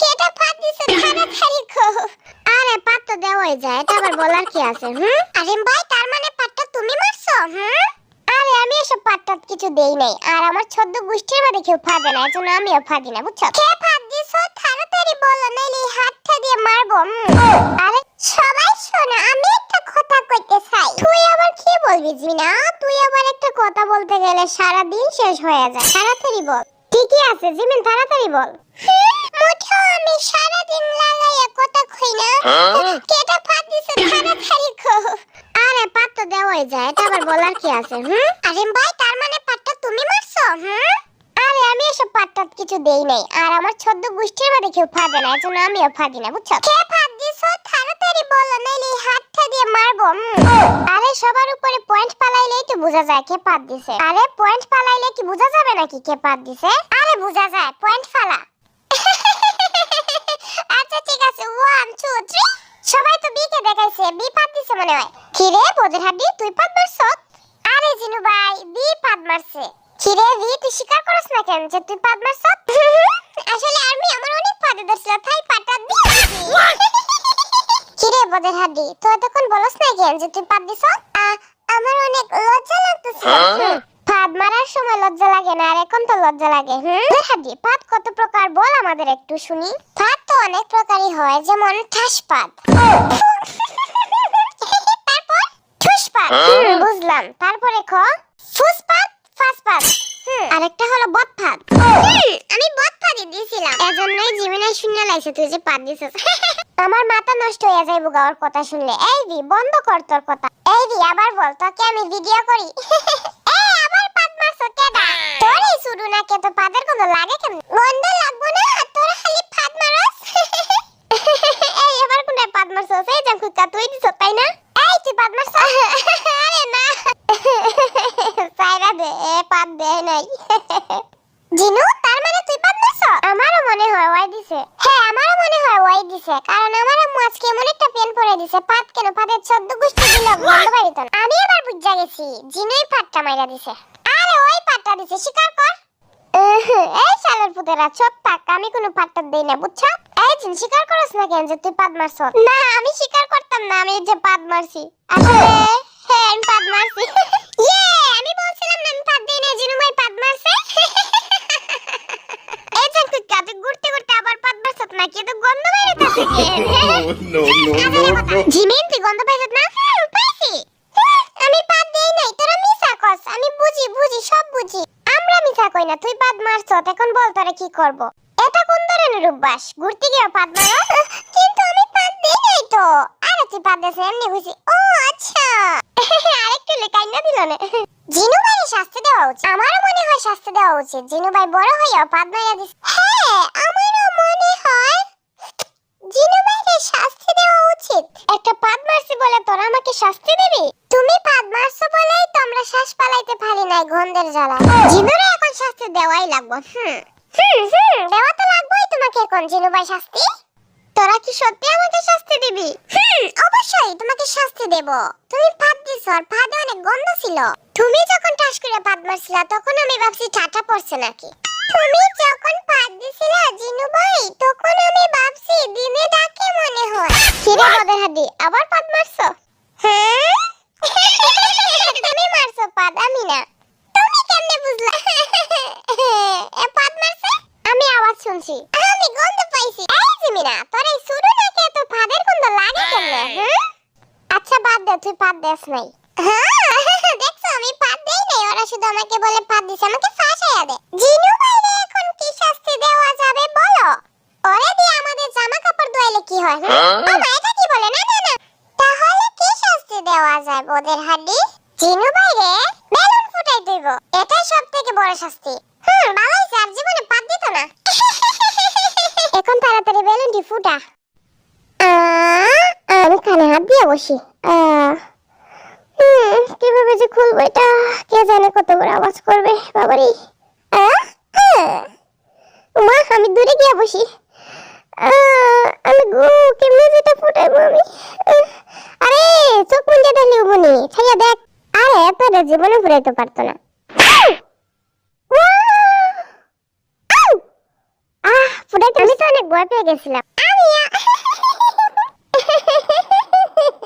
কেটা ফাঁদ দিছে তাড়াতাড়ি কো আরে পাত তো দেওয়াই যায় এটা আবার বলার কি আছে হুম? আরে ভাই তার মানে পাটটা তুমি মারছো হুম? আরে আমি এসব পাটটা কিছু দেই নাই আর আমার ছদ্ম গোষ্ঠীর মধ্যে কেউ ফাঁদে না এজন্য আমিও ফাঁদি না বুঝছ? কে ফাঁদ দিছো? তাড়াতাড়ি বলো নাইলে এই হাতটা দিয়ে মারবো আরে সবাই শোনো আমি একটা কথা কইতে চাই। তুই আবার কি বলবি জিনা তুই আবার একটা কথা বলতে গেলে সারা দিন শেষ হয়ে যায়। তাড়াতাড়ি বল। ঠিকই আছে জিমিন তাড়াতাড়ি বল। মুঠো আমি সারা দিন লাগাইয়া কথা কই না। কেটা ফাঁদ দিছে কো আরে পাত তো দেওয়াই যায় এটা আবার বলার কি আছে হুম? আরে ভাই তার মানে পাটটা তুমি মারছো হুম? আরে আমি এসব পাটটা কিছু দেই নাই আর আমার ছদ্ম গোষ্ঠীর মধ্যে কেউ ফাঁদে না এজন্য আমিও ফাঁদি না বুঝছ? কে ফাঁদ দিছো? তাড়াতাড়ি বলো নাইলে এই হাতটা দিয়ে মারবো আরে সবার উপরে পয়েন্ট পালাইলেই তো বোঝা যায় কে পাত দিছে। আরে পয়েন্ট পালাইলে কি বোঝা যাবে নাকি কে পাত দিছে? আরে বোঝা যায় পয়েন্ট ফালা আচ্ছা ঠিক আছে ওয়ান সবাই তো বিকে দেখাইছে বি পাত মনে হয়। কি রে বোধের হাড্ডি তুই পাত মারছ? আরে জিনু ভাই বি পাত মারছে। কি রে বি তুই স্বীকার করছ না কেন যে তুই পাত মারছ? আসলে আমি আমার অনেক পাতে ধরছিল তাই পাটা দিয়েছি। কি রে বোধের হাড্ডি তুই এতক্ষণ বলছ না কেন যে তুই পাত দিছ? আমার অনেক লজ্জা লাগতেছে। হুম। ফাঁদ মারার সময় লজ্জা লাগে না? আর এখন তো লজ্জা লাগে হুম? হাড্ডি ফাঁদ কত প্রকার বল আমাদের একটু শুনি। ফাঁদ তো অনেক প্রকারই হয় যেমন ঠাস পাত তারপর ঠুস পাত বুঝলাম। তারপরে খ ফুস পাত ফাস হুম, আরেকটা হলো বদ ফাঁদ আমি বদ ফাঁদই দিয়েছিলাম। এজন্যই জীবনে শূন্য লাইছে তুই যে পাত দিছিস আমার মাথা নষ্ট হয়ে যাইব গাওয়ার কথা শুনলে। এই দি বন্ধ কর তোর কথা। এই দি আবার বল তোকে আমি ভিডিও করি। মারছস এই কুকা তুই দিছ তাই না? এই তুই মারছ আরে না। সাইরা দে এ পাদ দে নাই। জিনু তার মানে তুই মারছ আমারও মনে হয় ওয়াই দিছে। হ্যাঁ আমারও মনে হয় ওয়াই দিছে কারণ আমার আম্মু আজকে এমন একটা পেন পরে দিছে। পাদ কেন? পাদের চোদ্দ গোষ্ঠী দিল বন্ধ বাড়িত আমি এবার বুঝা গেছি জিনুই পাটটা মাইরা দিছে। আরে ওই পাটটা দিছে স্বীকার কর। এই শালের পুতেরা চুপ থাক আমি কোনো পাট্টা দেই না বুঝছ? এই জিন স্বীকার করছ না কেন যে তুই পাদ মারছ? না আমি স্বীকার করতাম না আমি যে পাদ মারছি। আসলে হ্যাঁ আমি পাদ মারছি। ইয়ে আমি বলছিলাম না আমি পাদ দেই না জিনু ভাই পাদ মারছে। এই যে তুই কাজে ঘুরতে ঘুরতে আবার পাদ মারছ নাকি তো গন্ধ বাইরে থাকে no. জিমিন তুই গন্ধ পাইছ না? পাইছি। হুম, আমি পাদ দেই নাই তোরা মিছা কস। আমি বুঝি বুঝি সব বুঝি। আমরা মিছা কই না তুই পাদ মারছ এখন বল তোরা কি করব? কোন অভ্যাস ঘুরতে গিয়ে পাদ মারো। কিন্তু আমি পাদ দেই নাই তো। আরে তুই পাদ দেছ এমনি বুঝি ও আচ্ছা। আরেকটু লেখাই না দিল না। জিনু ভাইয়ের শাস্তি দেওয়া উচিত। আমারও মনে হয় শাস্তি দেওয়া উচিত। জিনু ভাই বড় হইয়া পাদ মাইরা দিস হ্যাঁ আমারও মনে হয় জিনু ভাইকে শাস্তি দেওয়া উচিত। একটা পাদ মারছি বলে তোরা আমাকে শাস্তি দিবি? তুমি পাদ মারছো বলেই তো আমরা শ্বাস পালাইতে পারি নাই গন্ধের জ্বালা জিনুরে এখন শাস্তি দেওয়াই লাগবে। হুম। হুম হুম। দেওয়া তো লাগবেই তোমাকে এখন জিনু ভাই শাস্তি? তোরা কি সত্যি আমাকে শাস্তি দিবি? হুম। অবশ্যই তোমাকে শাস্তি দেব। তুমি পাদ দিছ আর পাদে অনেক গন্ধ ছিল। তুমি যখন টাস করে পাদ মারছিলা তখন আমি ভাবছি ঠাটা পড়ছে নাকি? তুমি যখন পাদ দিছিলা জিনু ভাই তখন আমি ভাবছি দিনে ডাকে মনে হয়। কিরে বদের হাড্ডি আবার পাদ মারছো? হ্যাঁ? তুমি মারছো পাদ আমি না। তুমি কেমনে বুঝলা? এ পাদ মারছে? শুনছি। আমি গন্ধ পাইছি। এই জিমিনা তোর এই শুরু নাকি এত পাদের গন্ধ লাগে কেমনে হুম? আচ্ছা বাদ দে তুই পাদ দেস নাই। হ্যাঁ দেখছ আমি পাদ দেই নাই ওরা শুধু আমাকে বলে পাদ দিছে আমাকে ফাঁসাইয়া দে। জিনু ভাইরে এখন কি শাস্তি দেওয়া যাবে বলো? ওরে দিয়ে আমাদের জামা কাপড় ধোয়াইলে কি হয় হ্যাঁ? ও মা এটা কি বলে? না না না। তাহলে কি শাস্তি দেওয়া যায় ওদের হাড্ডি? জিনু ভাইরে বেলুন ফুটাই দিব এটাই সব থেকে বড় শাস্তি। হুম ভালোই স্যার জীবনে পাদ দিত না এখন তাড়াতাড়ি বেলুনটি ফুটা। আমি কানে হাত দিয়ে বসি। কীভাবে যে খুলবো এটা কে জানে কত বড় আওয়াজ করবে বাবারি। মা আমি দূরে গিয়ে বসি। আমি গো কেমনে যেটা ফুটাইবো আমি? আরে চোখ মুঞ্জে দেখলি উবনি ছাইয়া দেখ। আরে জীবনে ফুরাইতে পারতো না। ফুটাইতে আমি তো অনেক ভয় পেয়ে গেছিলাম।